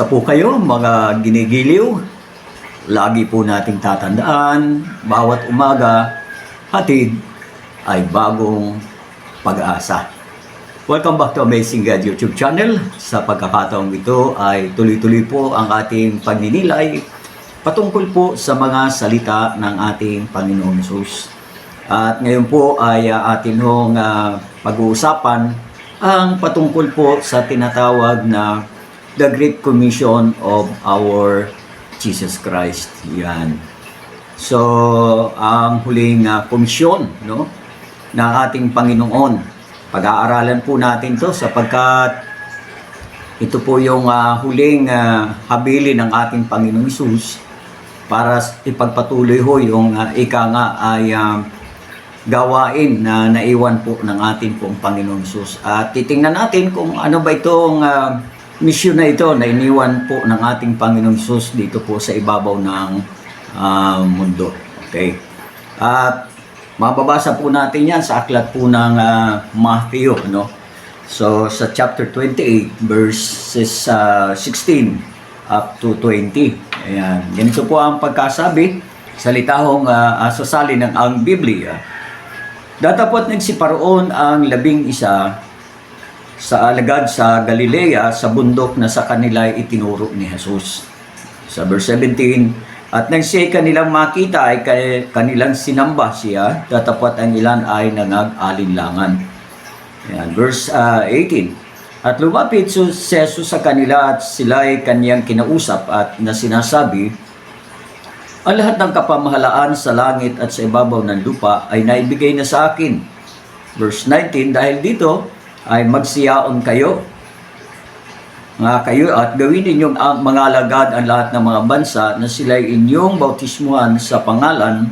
Kamusta po kayo mga ginigiliw? Lagi po nating tatandaan, bawat umaga, hatid ay bagong pag-asa. Welcome back to Amazing God YouTube channel. Sa pagkakataong ito ay tuloy-tuloy po ang ating pagninilay patungkol po sa mga salita ng ating Panginoon Jesus. At ngayon po ay uh, atin hong uh, pag-uusapan ang patungkol po sa tinatawag na The Great Commission of our Jesus Christ. Yan. So, ang huling uh, komisyon no, ng ating Panginoon. Pag-aaralan po natin to sapagkat ito po yung uh, huling uh, habili ng ating Panginoong Isus para ipagpatuloy ho yung uh, ika nga ay uh, gawain na naiwan po ng ating pong Panginoong Isus. At titingnan natin kung ano ba itong uh, mission na ito na iniwan po ng ating Panginoong Isus dito po sa ibabaw ng uh, mundo. Okay. At mababasa po natin yan sa aklat po ng uh, Matthew. No? So sa chapter 28 verses uh, 16 up to 20. Ayan. Ganito po ang pagkasabi salitahong uh, asasali ng ang Biblia. Datapot nagsiparoon ang labing isa sa alagad sa Galilea sa bundok na sa kanila itinuro ni Jesus. Sa verse 17, At nang siya kanilang makita ay kanilang sinamba siya, tatapat ang ilan ay nangag-alinlangan. Ayan, verse uh, 18, At lumapit si Jesus sa kanila at sila ay kanyang kinausap at na sinasabi, Ang lahat ng kapamahalaan sa langit at sa ibabaw ng lupa ay naibigay na sa akin. Verse 19, Dahil dito, ay magsiyaon kayo nga kayo at gawin ninyong ang mga alagad ang lahat ng mga bansa na sila inyong bautismuhan sa pangalan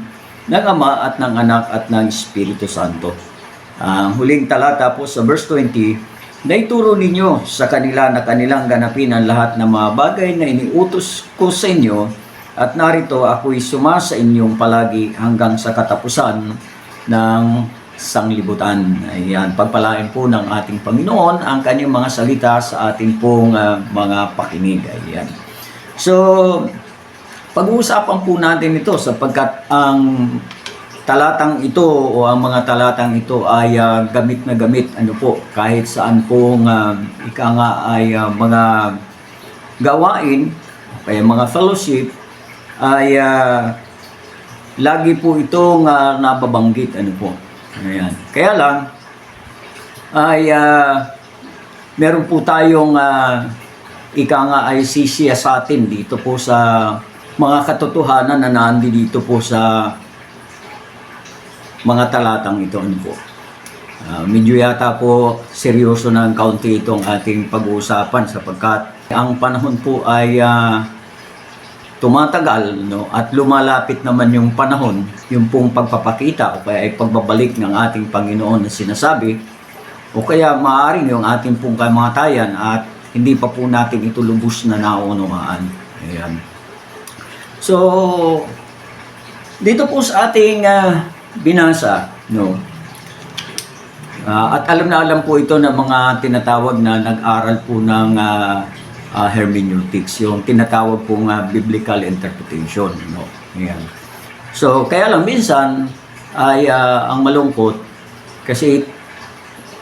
ng Ama at ng Anak at ng Espiritu Santo. Ang huling talata po sa verse 20, Naituro ninyo sa kanila na kanilang ganapin ang lahat ng mga bagay na iniutos ko sa inyo at narito ako'y suma sa inyong palagi hanggang sa katapusan ng sanglibutan. Ayan, pagpalain po ng ating Panginoon ang kanyang mga salita sa ating pong uh, mga pakinig. Ayan. So, pag-uusapan po natin ito sapagkat ang talatang ito o ang mga talatang ito ay uh, gamit na gamit ano po kahit saan pong uh, ika nga ay uh, mga gawain kaya mga fellowship ay uh, lagi po itong uh, nababanggit ano po Ayan. Kaya lang, ay uh, meron po tayong uh, ika nga ay sisiya sa atin dito po sa mga katotohanan na nandi dito po sa mga talatang ito. Ano po. Uh, medyo yata po seryoso ng kaunti itong ating pag-uusapan sapagkat ang panahon po ay uh, tumatagal no at lumalapit naman yung panahon yung pong pagpapakita o kaya ay pagbabalik ng ating Panginoon na sinasabi o kaya maaaring yung ating pong kamatayan at hindi pa po natin ito lubos na naunawaan. Ayan. So, dito po sa ating uh, binasa, no, uh, at alam na alam po ito ng mga tinatawag na nag-aral po ng uh, uh, hermeneutics, yung tinatawag pong uh, biblical interpretation. No? Ayan. So, kaya lang minsan ay uh, ang malungkot kasi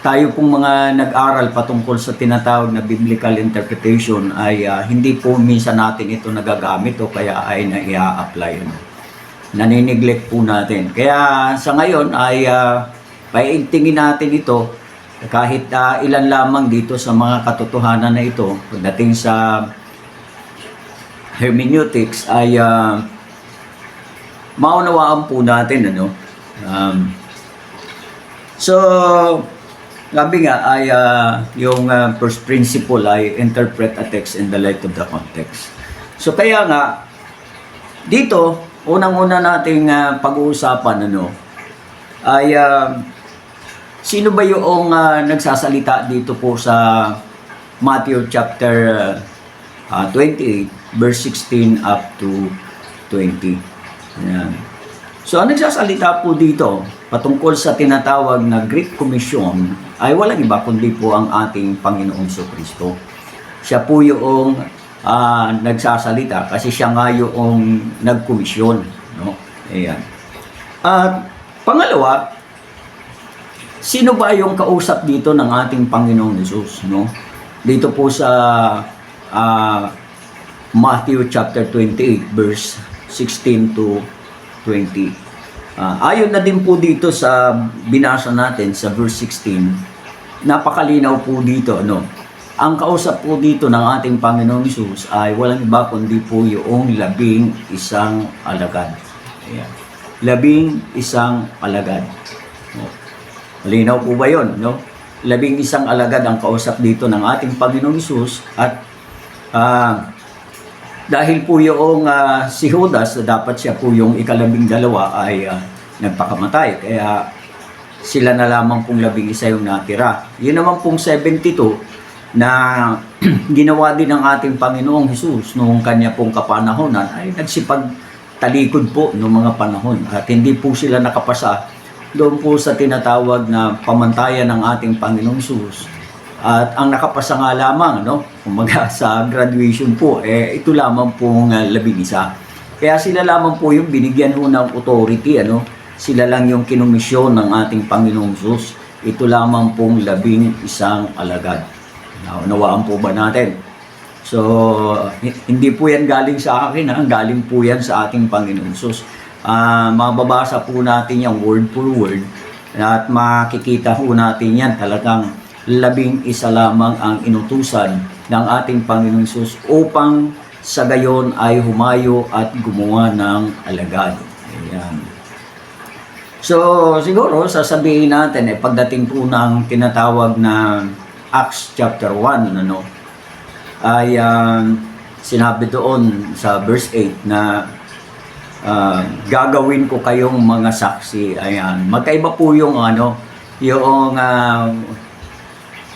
tayo pong mga nag-aral patungkol sa tinatawag na biblical interpretation ay uh, hindi po minsan natin ito nagagamit o kaya ay na-i-apply. No? Naniniglect po natin. Kaya sa ngayon ay uh, paigtingin natin ito kahit uh, ilan lamang dito sa mga katotohanan na ito pagdating sa hermeneutics ay uh, maunawaan po natin ano? Um, so sabi nga ay uh, yung uh, first principle ay interpret a text in the light of the context. So kaya nga dito unang-una nating uh, pag-uusapan ano ay uh, Sino ba yung uh, nagsasalita dito po sa Matthew chapter uh, 28 verse 16 up to 20. Ayan. So ang nagsasalita po dito patungkol sa tinatawag na Great Commission ay walang iba kundi po ang ating Panginoong So Kristo. Siya po yung ah, nagsasalita kasi siya nga yung nagkomisyon. No? Ayan. At pangalawa, sino ba yung kausap dito ng ating Panginoong Yesus? No? Dito po sa ah, Matthew chapter 28 verse 16 to 20. Ah, ayon na din po dito sa binasa natin sa verse 16, napakalinaw po dito ano. Ang kausap po dito ng ating Panginoong Hesus ay walang iba kundi po yung labing isang alagad. Ayan. Labing isang alagad. No? Malinaw po ba yun? No? Labing isang alagad ang kausap dito ng ating Panginoong Hesus at ah, dahil po yung ah, si Judas, dapat siya po yung ikalabing dalawa ay ah, nagpakamatay. Kaya sila na lamang pong labing isa yung natira. Yun naman pong 72 na ginawa din ng ating Panginoong Hesus noong kanya pong kapanahonan ay nagsipag talikod po noong mga panahon at hindi po sila nakapasa doon po sa tinatawag na pamantayan ng ating Panginoong Hesus at ang nakapasa nga lamang, no, kumaga sa graduation po, eh, ito lamang pong uh, labing isa. Kaya sila lamang po yung binigyan ho ng authority, ano, sila lang yung kinomisyon ng ating Panginoong Sus. Ito lamang pong labing isang alagad. Naunawaan po ba natin? So, hi- hindi po yan galing sa akin, ha? galing po yan sa ating Panginoong Sus. Ah, mababasa po natin yung word for word at makikita po natin yan talagang labing isa lamang ang inutusan ng ating Panginoong Sus upang sa gayon ay humayo at gumawa ng alagad. Ayan. So, siguro, sasabihin natin, eh, pagdating po ng tinatawag na Acts chapter 1, ano, ay um, sinabi doon sa verse 8 na ah, gagawin ko kayong mga saksi. Ayan. Magkaiba po yung ano, yung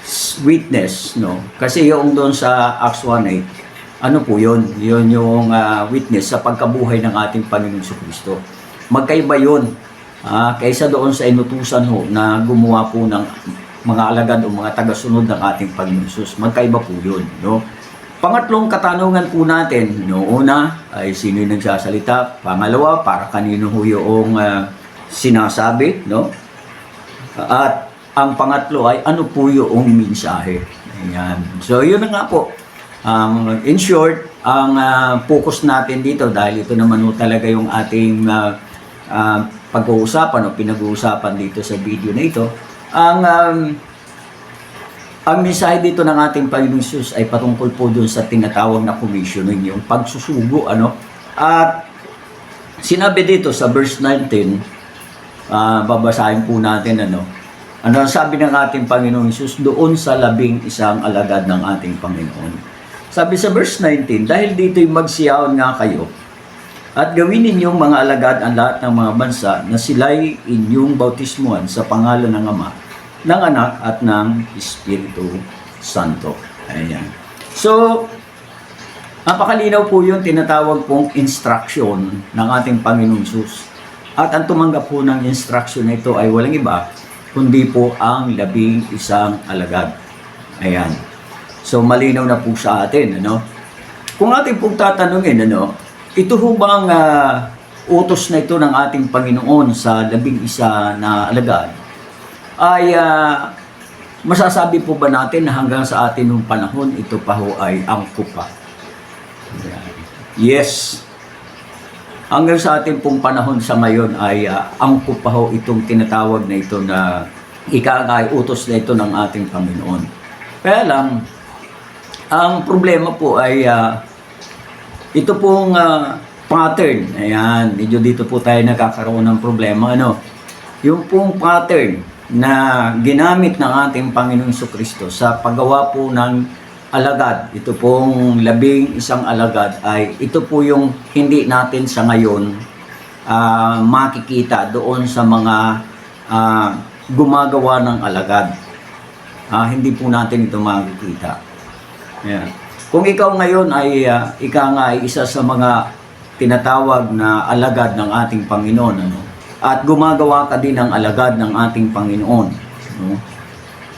s- witness, no? Kasi yung doon sa Acts 1.8, ano po yun? Yun yung ah, witness sa pagkabuhay ng ating Panginoon sa Kristo. Magkaiba yun. Ah, kaysa doon sa inutusan ho na gumawa po ng mga alagad o mga tagasunod ng ating Panginoon. Magkaiba po yun, no? Pangatlong katanungan po natin, no, una ay sino yung nagsasalita, pangalawa para kanino ho yung ah, sinasabi, no? At ang pangatlo ay ano po yung mensahe. Ayan. So yun na nga po. Um, in short, ang ah, focus natin dito dahil ito naman ho talaga yung ating ah, ah, pag-uusapan o pinag-uusapan dito sa video na ito. Ang um, ang mensahe dito ng ating Panginoon Jesus ay patungkol po dun sa tinatawag na commissioning, yung pagsusugo, ano? At sinabi dito sa verse 19, ah, babasahin po natin, ano? Ano ang sabi ng ating Panginoon Jesus doon sa labing isang alagad ng ating Panginoon? Sabi sa verse 19, dahil dito'y magsiyaon nga kayo, at gawin ninyong mga alagad ang lahat ng mga bansa na sila'y inyong bautismuhan sa pangalan ng Ama, ng Anak at ng Espiritu Santo. Ayan. So, napakalinaw po yung tinatawag pong instruction ng ating Panginoong Sus. At ang tumanggap po ng instruction na ito ay walang iba, kundi po ang labing isang alagad. Ayan. So, malinaw na po sa atin, ano? Kung ating pong tatanungin, ano, ito ho bang ah, utos na ito ng ating Panginoon sa labing isa na alagad, ay ah, masasabi po ba natin na hanggang sa atin nung panahon, ito pa ho ay angko pa? Yes. Hanggang sa ating pong panahon sa ngayon ay uh, angko pa ho itong tinatawag na ito na ikakay utos na ito ng ating Panginoon. Kaya lang, ang problema po ay ah, ito pong ah, pattern. Ayan, medyo dito po tayo nagkakaroon ng problema. Ano? Yung pong pattern na ginamit ng ating Panginoong Kristo sa paggawa po ng alagad, ito pong labing isang alagad ay ito po yung hindi natin sa ngayon ah, makikita doon sa mga ah, gumagawa ng alagad. Ah, hindi po natin ito makikita. Ayan. Kung ikaw ngayon ay ah, ika nga ay isa sa mga tinatawag na alagad ng ating Panginoon, ano? At gumagawa ka din ng alagad ng ating Panginoon, no?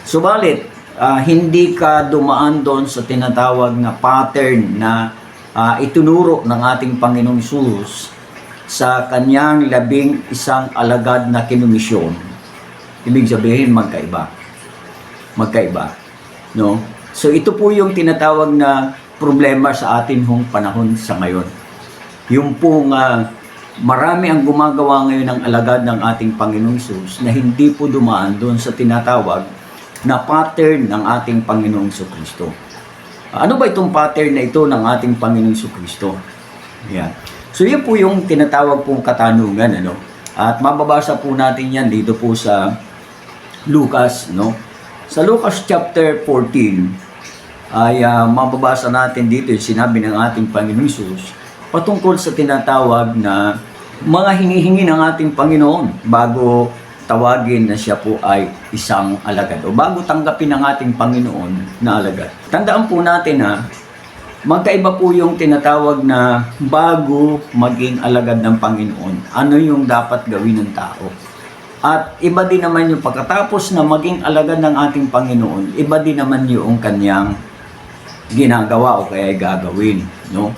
Subalit, ah, hindi ka dumaan doon sa tinatawag na pattern na ah, itunuro ng ating Panginoong Isus sa kanyang labing isang alagad na kinumisyon, ibig sabihin magkaiba. Magkaiba. No? So ito po yung tinatawag na problema sa atin hong panahon sa ngayon. Yung pong ah, marami ang gumagawa ngayon ng alagad ng ating Panginoong Isus na hindi po dumaan doon sa tinatawag na pattern ng ating Panginoong Kristo. Ano ba itong pattern na ito ng ating Panginoong Kristo? Yan. So yan po yung tinatawag pong katanungan ano. At mababasa po natin yan dito po sa Lucas, no? Sa Lucas chapter 14 ay ah, mababasa natin dito yung sinabi ng ating Panginoong Isus patungkol sa tinatawag na mga hinihingi ng ating Panginoon bago tawagin na siya po ay isang alagad o bago tanggapin ng ating Panginoon na alagad. Tandaan po natin ha, magkaiba po yung tinatawag na bago maging alagad ng Panginoon. Ano yung dapat gawin ng tao? At iba din naman yung pagkatapos na maging alagad ng ating Panginoon, iba din naman yung kanyang ginagawa o kaya gagawin, no?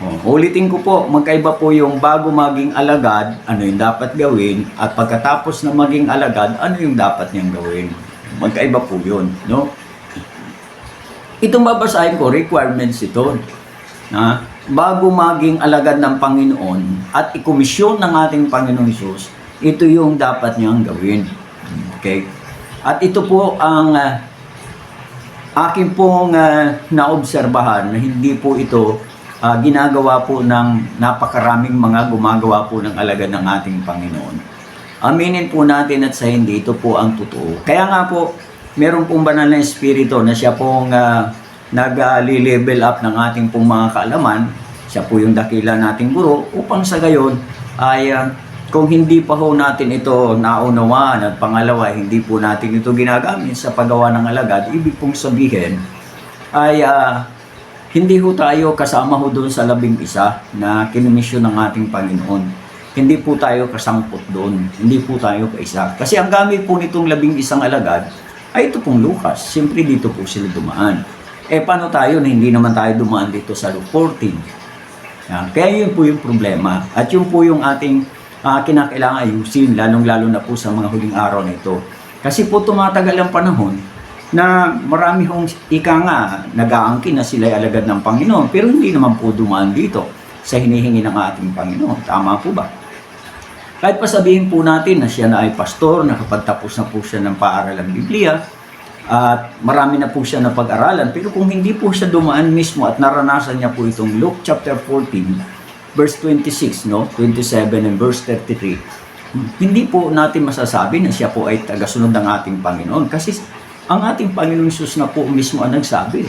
Oh, ulitin ko po, magkaiba po yung bago maging alagad, ano yung dapat gawin, at pagkatapos na maging alagad, ano yung dapat niyang gawin. Magkaiba po yun, no? Itong babasahin ko, requirements ito. Na, bago maging alagad ng Panginoon at ikomisyon ng ating Panginoong Isus, ito yung dapat niyang gawin. Okay? At ito po ang ah, akin pong ah, naobserbahan na hindi po ito ah, ginagawa po ng napakaraming mga gumagawa po ng alagad ng ating Panginoon. Aminin po natin at sa hindi, ito po ang totoo. Kaya nga po, meron pong banal na espiritu na siya pong uh, nag-level up ng ating pong mga kaalaman. Siya po yung dakila nating guro upang sa gayon ay ah, kung hindi pa ho natin ito naunawaan at pangalawa, hindi po natin ito ginagamit sa paggawa ng alagad, ibig pong sabihin ay ah, hindi ho tayo kasama ho doon sa labing isa na kinumisyon ng ating Panginoon. Hindi po tayo kasangkot doon. Hindi po tayo kaisa. Kasi ang gamit po nitong labing isang alagad ay ito pong Lucas. Siyempre dito po sila dumaan. Eh paano tayo na hindi naman tayo dumaan dito sa Luke 14? Yan. Kaya yun po yung problema. At yun po yung ating uh, kinakailangan ayusin, lalong-lalo na po sa mga huling araw na ito. Kasi po tumatagal ang panahon na marami hong ika nga nag-aangkin na sila alagad ng Panginoon pero hindi naman po dumaan dito sa hinihingi ng ating Panginoon. Tama po ba? Kahit pa sabihin po natin na siya na ay pastor, nakapagtapos na po siya ng paaralang Biblia, at marami na po siya na pag-aralan, pero kung hindi po siya dumaan mismo at naranasan niya po itong Luke chapter 14, verse 26, no? 27 and verse 33, hindi po natin masasabi na siya po ay tagasunod ng ating Panginoon kasi ang ating Panginoon Jesus na po mismo ang nagsabi.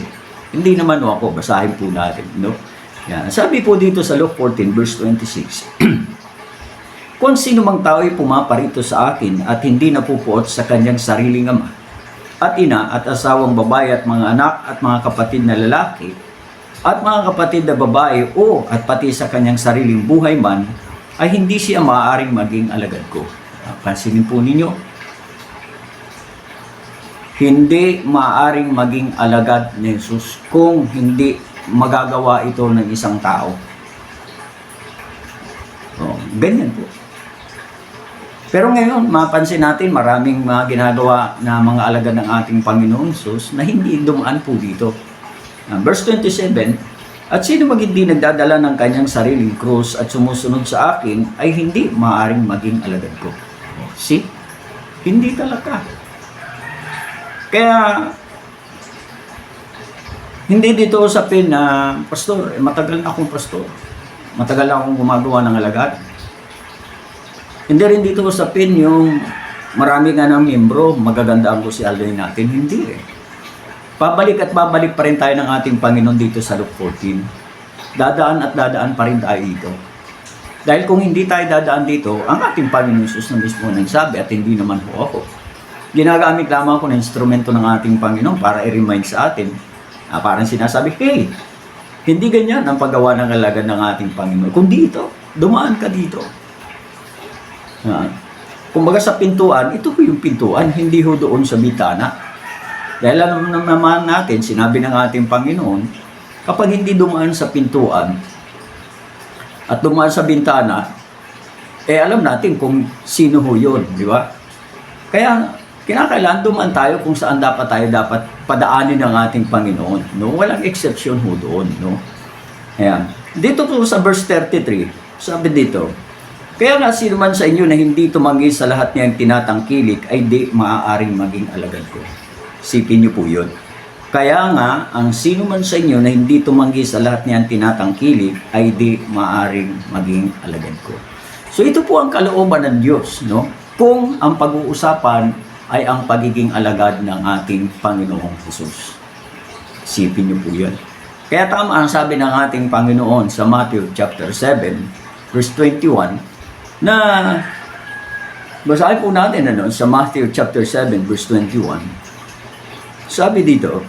Hindi naman o ako, basahin po natin, no? Yan. Sabi po dito sa Luke 14 verse 26, Kung sino mang tao ay pumaparito sa akin at hindi napupuot sa kanyang sariling ama, at ina at asawang babae at mga anak at mga kapatid na lalaki, at mga kapatid na babae o at pati sa kanyang sariling buhay man, ay hindi siya maaaring maging alagad ko. Pansinin po ninyo, hindi maaaring maging alagad ni Jesus kung hindi magagawa ito ng isang tao. Oh, ganyan po. Pero ngayon, mapansin natin maraming mga ginagawa na mga alagad ng ating Panginoon Jesus na hindi dumaan po dito. Uh, verse 27, At sino mag hindi nagdadala ng kanyang sariling krus at sumusunod sa akin ay hindi maaring maging alagad ko. Oh, see? Hindi talaga. Kaya, hindi dito usapin na, Pastor, eh, matagal na akong pastor. Matagal na akong gumagawa ng alagad. Hindi rin dito usapin yung marami nga ng membro, magaganda ang Aldoy natin. Hindi eh. Babalik at babalik pa rin tayo ng ating Panginoon dito sa Luke 14. Dadaan at dadaan pa rin tayo dito. Dahil kung hindi tayo dadaan dito, ang ating Panginoon Jesus na mismo nagsabi at hindi naman po ako. Ginagamit lamang ako ng instrumento ng ating Panginoon para i-remind sa atin. Ah, parang sinasabi, hey, hindi ganyan ang paggawa ng alagad ng ating Panginoon. Kung dito, dumaan ka dito. Uh, kumbaga sa pintuan, ito po yung pintuan, hindi ho doon sa bitana. Dahil alam naman natin, sinabi ng ating Panginoon, kapag hindi dumaan sa pintuan at dumaan sa bintana, eh alam natin kung sino ho yun, di ba? Kaya kinakailangan dumaan tayo kung saan dapat tayo dapat padaanin ng ating Panginoon. No? Walang exception ho doon. No? Ayan. Dito po sa verse 33, sabi dito, Kaya nga sino man sa inyo na hindi tumanggi sa lahat niyang tinatangkilik ay di maaaring maging alagad ko. Sipin niyo po yun. Kaya nga, ang sino man sa inyo na hindi tumanggi sa lahat niyang tinatangkilik ay di maaaring maging alagad ko. So ito po ang kalooban ng Diyos, no? Kung ang pag-uusapan ay ang pagiging alagad ng ating Panginoong Jesus. Sipin niyo po yun. Kaya tama ang sabi ng ating Panginoon sa Matthew chapter 7, verse 21, na basahin po natin ano, sa Matthew chapter 7, verse 21. Sabi dito,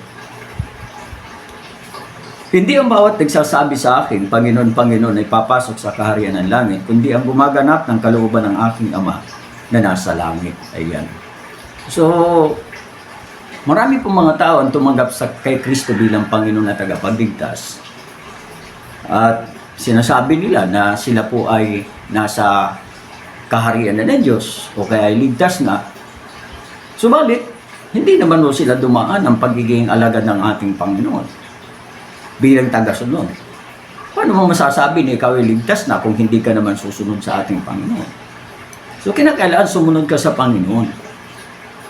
hindi ang bawat nagsasabi sa akin, Panginoon, Panginoon, ay papasok sa kaharian ng langit, kundi ang gumaganap ng kalooban ng aking Ama na nasa langit. Ayan. So, marami pong mga tao ang tumanggap sa kay Kristo bilang Panginoon at tagapagligtas. At sinasabi nila na sila po ay nasa kaharian na ng Diyos o kaya ay ligtas na. Subalit, hindi naman po sila dumaan ang pagiging alagad ng ating Panginoon bilang tagasunod. Paano mo masasabi na ikaw ay ligtas na kung hindi ka naman susunod sa ating Panginoon? So, kinakailangan sumunod ka sa Panginoon.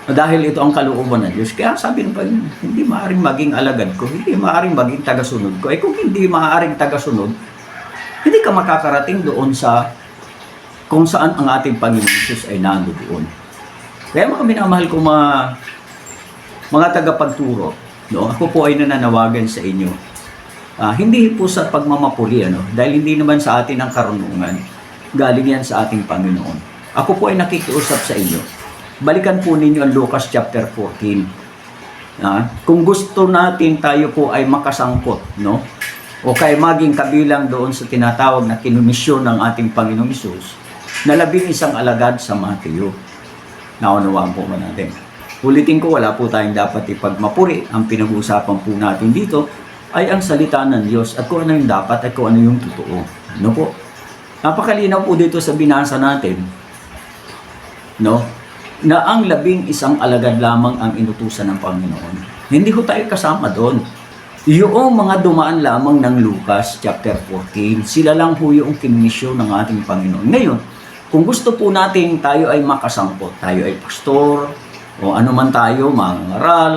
Dahil ito ang kalooban ng Diyos. Kaya sabi ng Panginoon, hindi maaaring maging alagad ko, hindi maaaring maging tagasunod ko. Eh kung hindi maaaring tagasunod, hindi ka makakarating doon sa kung saan ang ating Panginoon Jesus ay nandoon. Kaya mga minamahal ko mga mga tagapagturo, no? ako po ay nananawagan sa inyo. Ah, hindi po sa pagmamapuli, ano? dahil hindi naman sa atin ang karunungan. Galing yan sa ating Panginoon. Ako po ay nakikiusap sa inyo. Balikan po ninyo ang Lucas chapter 14. Ah, kung gusto natin tayo po ay makasangkot, no? O kaya maging kabilang doon sa tinatawag na kinumisyon ng ating Panginoong Isus, na labing isang alagad sa Mateo. Naunawaan po ba natin? Ulitin ko, wala po tayong dapat ipagmapuri. Ang pinag-uusapan po natin dito ay ang salita ng Diyos at kung ano yung dapat at kung ano yung totoo. Ano po? Napakalinaw po dito sa binasa natin, no? Na ang labing isang alagad lamang ang inutusan ng Panginoon. Hindi ko tayo kasama doon. Yung mga dumaan lamang ng Lucas chapter 14, sila lang po yung kinisyon ng ating Panginoon. Ngayon, kung gusto po natin tayo ay makasangkot, tayo ay pastor, o ano man tayo, mga ngaral,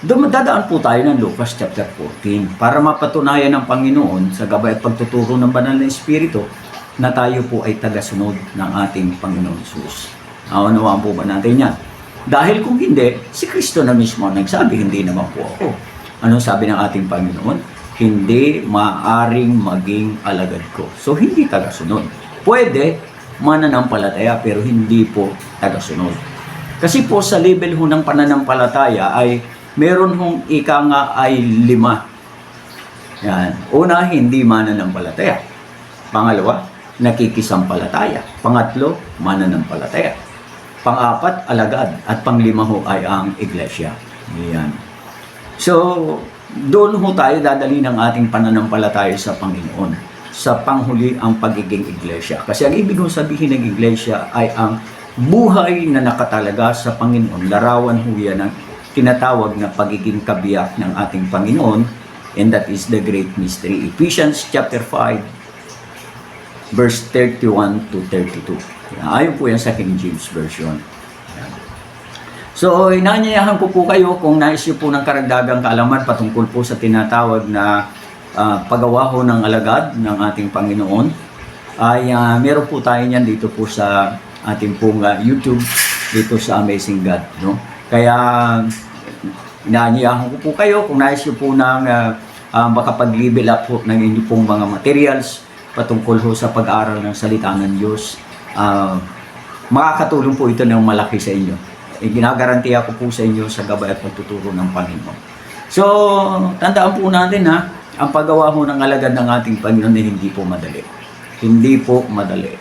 dumadaan po tayo ng Lucas chapter 14 para mapatunayan ng Panginoon sa gabay at pagtuturo ng banal na Espiritu na tayo po ay tagasunod ng ating Panginoon Jesus. Naunawaan po ba natin yan? Dahil kung hindi, si Kristo na mismo ang nagsabi, hindi naman po ako. Ano sabi ng ating Panginoon? Hindi maaring maging alagad ko. So, hindi tagasunod. Pwede, mananampalataya, pero hindi po tagasunod. Kasi po sa level ho ng pananampalataya ay meron hong ika nga ay lima. Yan. Una, hindi mananampalataya. Pangalawa, nakikisampalataya. Pangatlo, mananampalataya. Pang-apat, alagad. At panglima ho ay ang iglesia. Yan. So, doon ho tayo dadali ng ating pananampalataya sa Panginoon. Sa panghuli ang pagiging iglesia. Kasi ang ibig kong sabihin ng iglesia ay ang buhay na nakatalaga sa Panginoon. Larawan ho yan ng tinatawag na pagiging kabiyak ng ating Panginoon and that is the great mystery. Ephesians chapter 5 verse 31 to 32. Ayon po yan sa King James Version. So, inanyayahan ko po kayo kung nais nyo po ng karagdagang kaalaman patungkol po sa tinatawag na ah, paggawa ho ng alagad ng ating Panginoon ay ah, meron po tayo niyan dito po sa ating pong ah, YouTube dito sa Amazing God. No? Kaya inaanyayahan ko po kayo kung nais nyo po ng uh, uh, makapag-level up po ng inyong pong mga materials patungkol ho sa pag-aaral ng salita ng Diyos. Uh, makakatulong po ito ng malaki sa inyo. E, ginagarantiya ko po sa inyo sa gabay at pagtuturo ng Panginoon. So, tandaan po natin ha, ang paggawa ho ng alagad ng ating Panginoon na hindi po madali. Hindi po madali.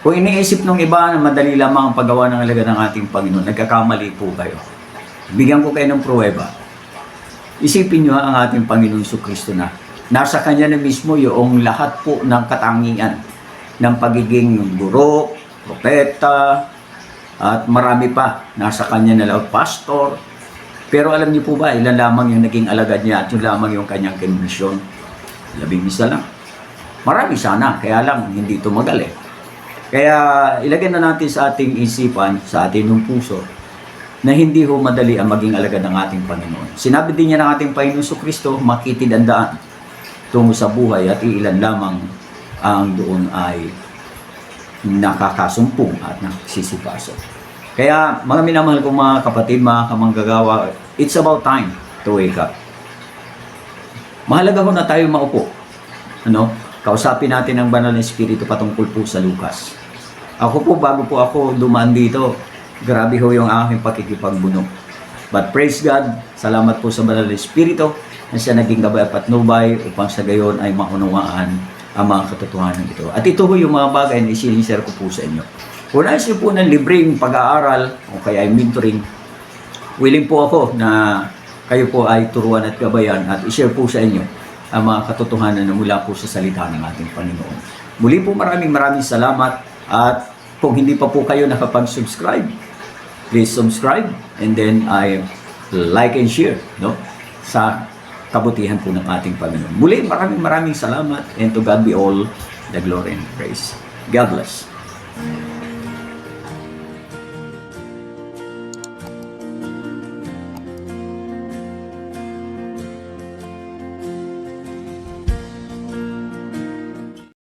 Kung iniisip ng iba na madali lamang ang paggawa ng alagad ng ating Panginoon, nagkakamali po kayo. bigyan ko kayo ng pruweba. Isipin nyo ang ating Panginoon Kristo na nasa Kanya na mismo yung lahat po ng katangian ng pagiging guro, propeta, at marami pa. Nasa Kanya na lang pastor. Pero alam niyo po ba, ilan lamang yung naging alagad niya at yun lamang yung kanyang komisyon. Labing isa lang. Marami sana, kaya lang hindi tumagal eh. Kaya ilagay na natin sa ating isipan, sa ating ng puso, na hindi ho madali ang maging alagad ng ating Panginoon. Sinabi din niya ng ating Panginoon Kristo, makitid ang daan tungo sa buhay at iilan lamang ang doon ay nakakasumpong at nagsisipasok. Kaya mga minamahal kong mga kapatid, mga kamanggagawa, it's about time to wake up. Mahalaga ho na tayo maupo. Ano? Kausapin natin ang banal na espiritu patungkol po sa Lucas. Ako po, bago po ako dumaan dito, grabe ho yung aking pakikipagbunok. But praise God, salamat po sa banal na espiritu na siya naging gabay at patnubay upang sa gayon ay maunawaan ang mga katotohanan ito. At ito ho yung mga bagay na isinishare ko po sa inyo. Kung nais niyo po ng libreng pag-aaral o kaya ay mentoring, willing po ako na kayo po ay turuan at gabayan at i-share po sa inyo ang mga katotohanan na mula po sa salita ng ating Panginoon. Muli po maraming maraming salamat at kung hindi pa po kayo nakapag-subscribe, please subscribe and then I like and share no sa kabutihan po ng ating Panginoon. Muli maraming maraming salamat and to God be all the glory and praise. God bless.